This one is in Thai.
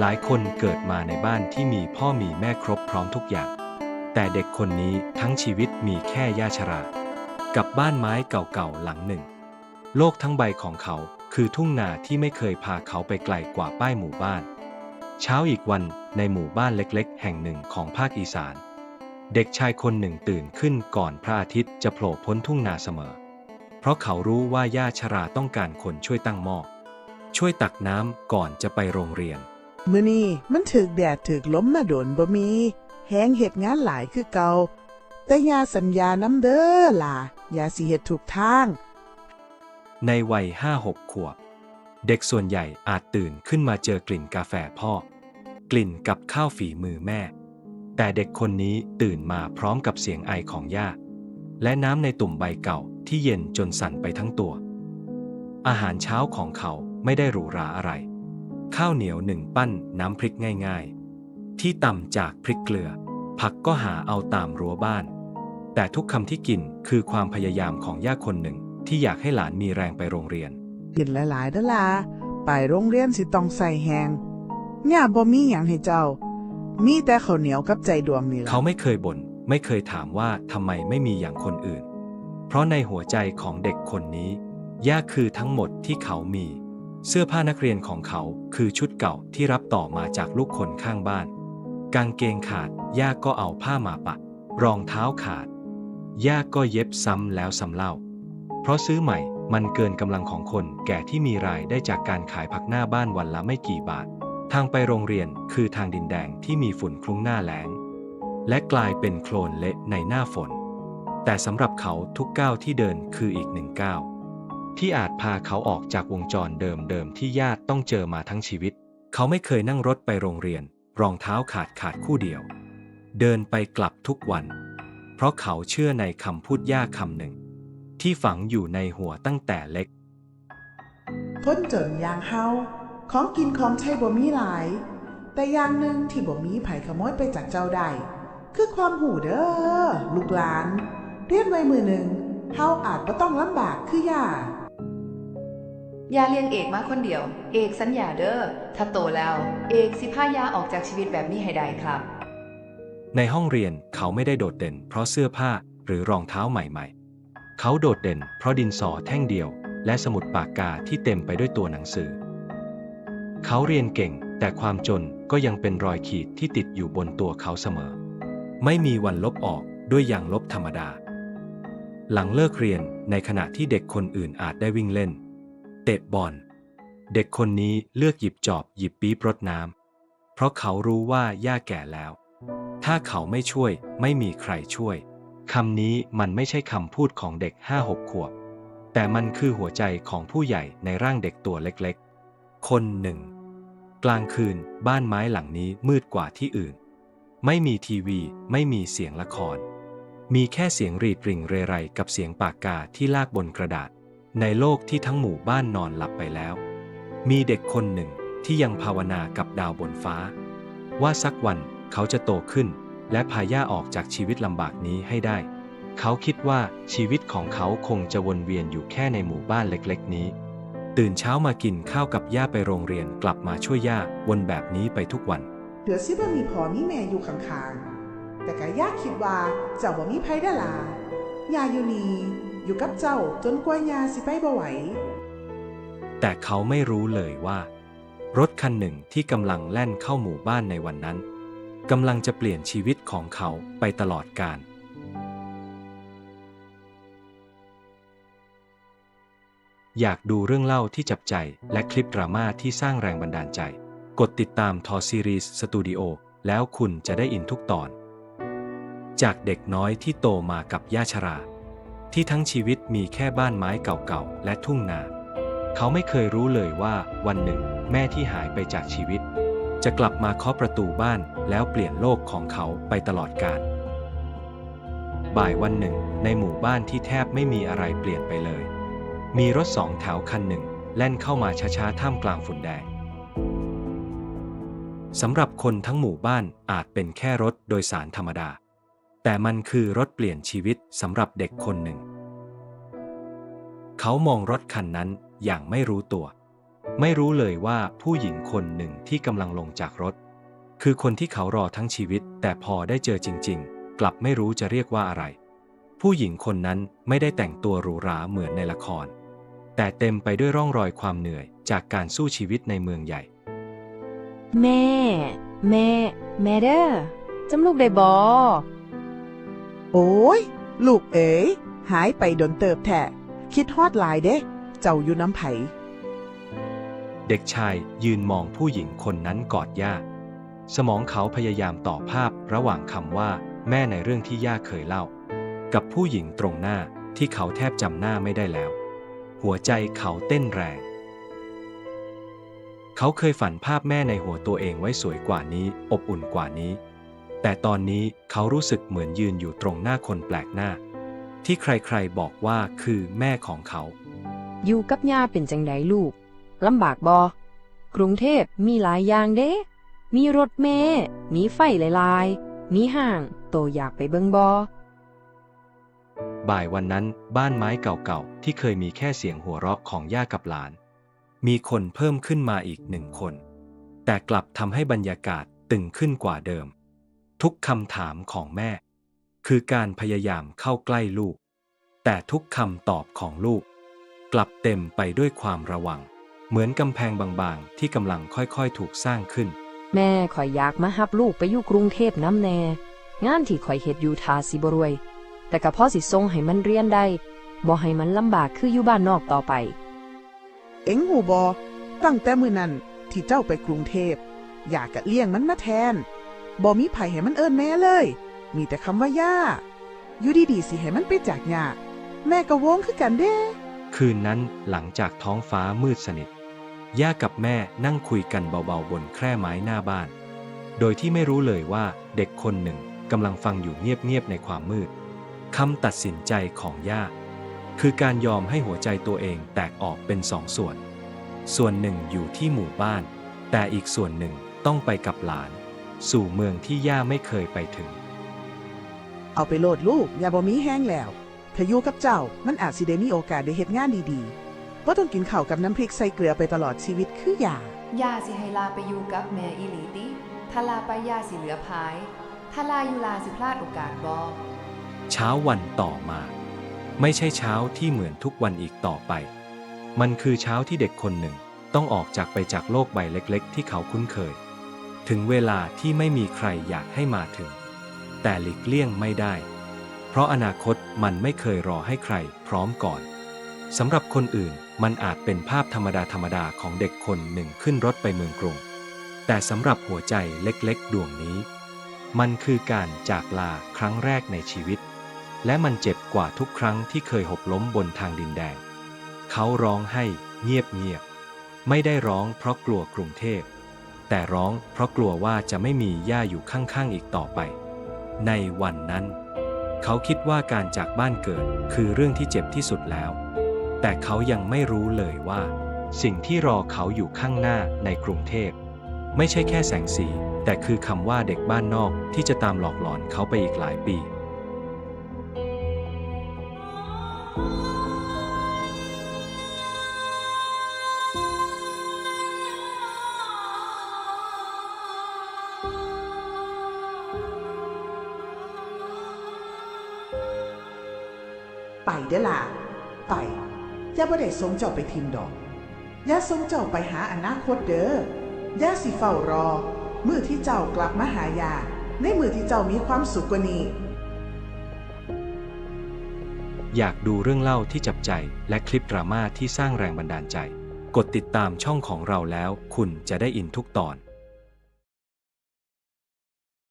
หลายคนเกิดมาในบ้านที่มีพ่อมีแม่ครบพร้อมทุกอย่าง แต่เด็กคนนี้ทั้งชีวิตมีแค่ย่าชรา กับบ้านไม้เก่าๆหลังหนึ่ง โลกทั้งใบของเขาคือทุ่งนาที่ไม่เคยพาเขาไปไกลกว่าป้ายหมู่บ้าน เช้าอีกวันในหมู่บ้านเล็กๆ แห่งหนึ่งของภาคอีสาน เด็กชายคนหนึ่งตื่นขึ้นก่อนพระอาทิตย์จะโผล่พ้นทุ่งนาเสมอ ราะเขารู้ว่าย่าชราต้องการคนช่วยตั้งหม้อช่วยตักน้ำก่อนจะไปโรงเรียน มื้อนี้มันถึกแดดถึกลมมาโดนบ่มี แหงเฮ็ดงานหลายคือเก่าแต่ยาสัญญาน้ำเด้อล่ะยาสิเฮ็ดถูกทาง ในวัยห้าหกขวบ เด็กส่วนใหญ่อาจตื่นขึ้นมาเจอกลิ่นกาแฟพ่อ กลิ่นกับข้าวฝีมือแม่ แต่เด็กคนนี้ตื่นมาพร้อมกับเสียงไอของย่า และน้ำในตุ่มใบเก่าที่เย็นจนสั่นไปทั้งตัว อาหารเช้าของเขาไม่ได้หรูหราอะไร ข้าวเหนียวหนึ่งปั้นน้ำพริกง่ายๆ ที่ต่ำจากพริกเกลือ ผักก็หาเอาตามรั้วบ้าน แต่ทุกคำที่กินคือความพยายามของย่าคนหนึ่งที่อยากให้หลานมีแรงไปโรงเรียน กินหลายๆเด้อล่ะไปโรงเรียนสิต้องใส่แหงย่าบ่มีหยังให้เจ้า มีแต่ข้าวเหนียวกับใจดวงนี่ล่ะเขาไม่เคยบน่น ไม่เคยถามว่าทำไมไม่มีอย่างคนอื่น เพราะในหัวใจของเด็กคนนี้ ย่าคือทั้งหมดที่เขามี เสื้อผ้านักเรียนของเขาคือชุดเก่าที่รับต่อมาจากลูกคนข้างบ้าน กางเกงขาด ย่าก็เอาผ้ามาปักรองเท้าขาด ย่าก็เย็บซ้ำแล้วซ้ำเล่า เพราะซื้อใหม่มันเกินกำลังของคนแก่ที่มีรายได้จากการขายผักหน้าบ้านวันละไม่กี่บาท ทางไปโรงเรียนคือทางดินแดงที่มีฝุ่นคลุ้งหน้าแล้ง และกลายเป็นโคลนเละในหน้าฝน แต่สำหรับเขาทุกก้าวที่เดินคืออีกหนึ่งก้าวที่อาจพาเขาออกจากวงจรเดิมๆที่ญาติต้องเจอมาทั้งชีวิต เขาไม่เคยนั่งรถไปโรงเรียน รองเท้าขาดขาดคู่เดียว เดินไปกลับทุกวัน เพราะเขาเชื่อในคำพูดยาคำหนึ่ง ที่ฝังอยู่ในหัวตั้งแต่เล็กคนจนยางเฮาของกินของใช้บ่มีหลาย แต่อย่างหนึ่งที่บ่มีไผขโมยไปจากเจ้าได้ คือความหูเด้อลูกหลาน เรียนไว้มือหนึ่งเฮาอาจบ่ต้องลำบากคือย่ายาเลี้ยงเอกมาคนเดียว เอกสัญญาเด้อถ้าโตแล้ว เอกสิพายาออกจากชีวิตแบบนี้ให้ได้ครับ ในห้องเรียนเขาไม่ได้โดดเด่น เพราะเสื้อผ้าหรือรองเท้าใหม่ๆ เขาโดดเด่น เพราะดินสอแท่งเดียว และสมุดปากกาที่เต็มไปด้วยตัวหนังสือ เขาเรียนเก่ง แต่ความจนก็ยังเป็นรอยขีดที่ติดอยู่บนตัวเขาเสมอ ไม่มีวันลบออกด้วยอย่างลบธรรมดา หลังเลิกเรียนในขณะที่เด็กคนอื่นอาจได้วิ่งเล่น เตะบอล เด็กคนนี้เลือกหยิบจอบหยิบปี๊บรดน้ำเพราะเขารู้ว่าย่าแก่แล้ว ถ้าเขาไม่ช่วยไม่มีใครช่วยคำนี้มันไม่ใช่คำพูดของเด็กห้าหกขวบ แต่มันคือหัวใจของผู้ใหญ่ในร่างเด็กตัวเล็กๆ คนหนึ่ง กลางคืนบ้านไม้หลังนี้มืดกว่าที่อื่น ไม่มีทีวี ไม่มีเสียงละคร มีแค่เสียงรีดริ่งเรไรกับเสียงปากกาที่ลากบนกระดาษ ในโลกที่ทั้งหมู่บ้านนอนหลับไปแล้ว มีเด็กคนหนึ่งที่ยังภาวนากับดาวบนฟ้า ว่าสักวันเขาจะโตขึ้น และพาย่าออกจากชีวิตลำบากนี้ให้ได้ เขาคิดว่าชีวิตของเขาคงจะวนเวียนอยู่แค่ในหมู่บ้านเล็กๆ นี้ ตื่นเช้ามากินข้าวกับย่าไปโรงเรียนกลับมาช่วยย่าวนแบบนี้ไปทุกวัน เดี๋ยวสิบ่มีพอมีแม่อยู่ข้างๆ แต่ก็ยากคิดว่าเจ้าบ่มีไผได้ล่ะยาอยู่นี่อยู่กับเจ้าจนกว่ายาสิไปบ่ไหว แต่เขาไม่รู้เลยว่า รถคันหนึ่งที่กำลังแล่นเข้าหมู่บ้านในวันนั้นกำลังจะเปลี่ยนชีวิตของเขาไปตลอดกาลอยากดูเรื่องเล่าที่จับใจและคลิปดราม่าที่สร้างแรงบันดาลใจ กดติดตามทอซีรีส์สตูดิโอแล้วคุณจะได้อินทุกตอน จากเด็กน้อยที่โตมากับย่าชรา ที่ทั้งชีวิตมีแค่บ้านไม้เก่าๆ และทุ่งนา เขาไม่เคยรู้เลยว่าวันหนึ่งแม่ที่หายไปจากชีวิต จะกลับมาเคาะประตูบ้านแล้วเปลี่ยนโลกของเขาไปตลอดกาลบ่ายวันหนึ่ง ในหมู่บ้านที่แทบไม่มีอะไรเปลี่ยนไปเลย มีรถสองแถวคันหนึ่งแล่นเข้ามาช้าๆท่ามกลางฝุ่นแดง สำหรับคนทั้งหมู่บ้านอาจเป็นแค่รถโดยสารธรรมดา แต่มันคือรถเปลี่ยนชีวิตสำหรับเด็กคนหนึ่ง เขามองรถคันนั้นอย่างไม่รู้ตัว ไม่รู้เลยว่าผู้หญิงคนหนึ่งที่กำลังลงจากรถ คือคนที่เขารอทั้งชีวิต แต่พอได้เจอจริง ๆ กลับไม่รู้จะเรียกว่าอะไร ผู้หญิงคนนั้นไม่ได้แต่งตัวหรูหราเหมือนในละคร แต่เต็มไปด้วยร่องรอยความเหนื่อยจากการสู้ชีวิตในเมืองใหญ่ แม่ แม่ แม่เด้อจำลูกได้บอโอ้ย ลูกเอ๋ยหายไปโดนเติบแท้คิดฮอดหลายเด้ เจ้าอยู่น้ำไผ เด็กชายยืนมองผู้หญิงคนนั้นกอดย่า สมองเขาพยายามต่อภาพระหว่างคำว่า แม่ในเรื่องที่ย่าเคยเล่า กับผู้หญิงตรงหน้าที่เขาแทบจำหน้าไม่ได้แล้ว หัวใจเขาเต้นแรง เขาเคยฝันภาพแม่ในหัวตัวเองไว้สวยกว่านี้ อบอุ่นกว่านี้ แต่ตอนนี้เขารู้สึกเหมือนยืนอยู่ตรงหน้าคนแปลกหน้า ที่ใครๆบอกว่าคือแม่ของเขา อยู่กับย่าเป็นจังไดลูกลำบากบอกรุงเทพมีหลายอย่างเด้ มีรถเมล์มีไฟหลายๆ มีห้าง โตอยากไปเบิงบอบ่ายวันนั้นบ้านไม้เก่าๆ ที่เคยมีแค่เสียงหัวเราะของย่ากับหลาน มีคนเพิ่มขึ้นมาอีกหนึ่งคน แต่กลับทำให้บรรยากาศตึงขึ้นกว่าเดิม ทุกคำถามของแม่ คือการพยายามเข้าใกล้ลูก แต่ทุกคำตอบของลูก กลับเต็มไปด้วยความระวัง เหมือนกำแพงบางๆ ที่กำลังค่อยๆ ถูกสร้างขึ้น แม่ข่อยอยากมาหับลูกไปอยู่กรุงเทพน้ำแน่ งานที่ข่อยเฮ็ดอยู่ทาสิบรวย แต่ก็พ่อสิส่งให้มันเรียนได้บ่ให้มันลำบากคืออยู่บ้านนอกต่อไป เอ็งหูบอตั้งแต่มือนั้นที่เจ้าไปกรุงเทพ อยากกะเลี้ยงมันมาแทนบอมีไผ่ให้มันเอิ้นแม่เลย มีแต่คำว่าย่าอยู่ดีๆสิให้มันไปจากยาแม่ก็วงคือกันเด้ คืนนั้นหลังจากท้องฟ้ามืดสนิท ย่ากับแม่นั่งคุยกันเบาๆบนแคร่ไม้หน้าบ้าน โดยที่ไม่รู้เลยว่าเด็กคนหนึ่งกำลังฟังอยู่เงียบๆในความมืดคำตัดสินใจของย่า คือการยอมให้หัวใจตัวเองแตกออกเป็นสองส่วน ส่วนหนึ่งอยู่ที่หมู่บ้าน แต่อีกส่วนหนึ่งต้องไปกับหลาน สู่เมืองที่ย่าไม่เคยไปถึง เอาไปโลดลูก อย่าบ่มีแห้งแล้วถ้าอยู่กับเจ้ามันอาจสิได้มีโอกาสได้เฮ็ดงานดีๆว่าต้องกินข้าวกับน้ำพริกใส่เกลือไปตลอดชีวิตคืออย่าย่าสิให้ลาไปอยู่กับแม่อีหลีติถ้าลาไปย่าสิเหลือภาย ถ้าลาอยู่ลาสิพลาดโอกาสบอเช้าวันต่อมา ไม่ใช่เช้าที่เหมือนทุกวันอีกต่อไป มันคือเช้าที่เด็กคนหนึ่งต้องออกจากไปจากโลกใบเล็ก ๆ ที่เขาคุ้นเคย ถึงเวลาที่ไม่มีใครอยากให้มาถึง แต่หลีกเลี่ยงไม่ได้ เพราะอนาคตมันไม่เคยรอให้ใครพร้อมก่อนสำหรับคนอื่นมันอาจเป็นภาพธรรมดาธรรมดาของเด็กคนหนึ่งขึ้นรถไปเมืองกรุง แต่สำหรับหัวใจเล็กๆ ดวงนี้ มันคือการจากลาครั้งแรกในชีวิต และมันเจ็บกว่าทุกครั้งที่เคยหกล้มบนทางดินแดง เขาร้องให้เงียบๆไม่ได้ร้องเพราะกลัวกรุงเทพ แต่ร้องเพราะกลัวว่าจะไม่มีย่าอยู่ข้างๆอีกต่อไป ในวันนั้น เขาคิดว่าการจากบ้านเกิดคือเรื่องที่เจ็บที่สุดแล้ว แต่เขายังไม่รู้เลยว่า สิ่งที่รอเขาอยู่ข้างหน้าในกรุงเทพ ไม่ใช่แค่แสงสี แต่คือคำว่าเด็กบ้านนอกที่จะตามหลอกหลอนเขาไปอีกหลายปี ไปเด้อล่ะไปอย่าบ่ได้ส่งเจ้าไปทิมดอกอย่าส่งเจ้าไปหาอนาคตเด้อย่าสิเฝ้ารอ มือที่เจ้ากลับมาหายา ในมือที่เจ้ามีความสุขกว่านี้อยากดูเรื่องเล่าที่จับใจและคลิปดราม่าที่สร้างแรงบันดาลใจ กดติดตามช่องของเราแล้ว คุณจะได้อินทุกตอน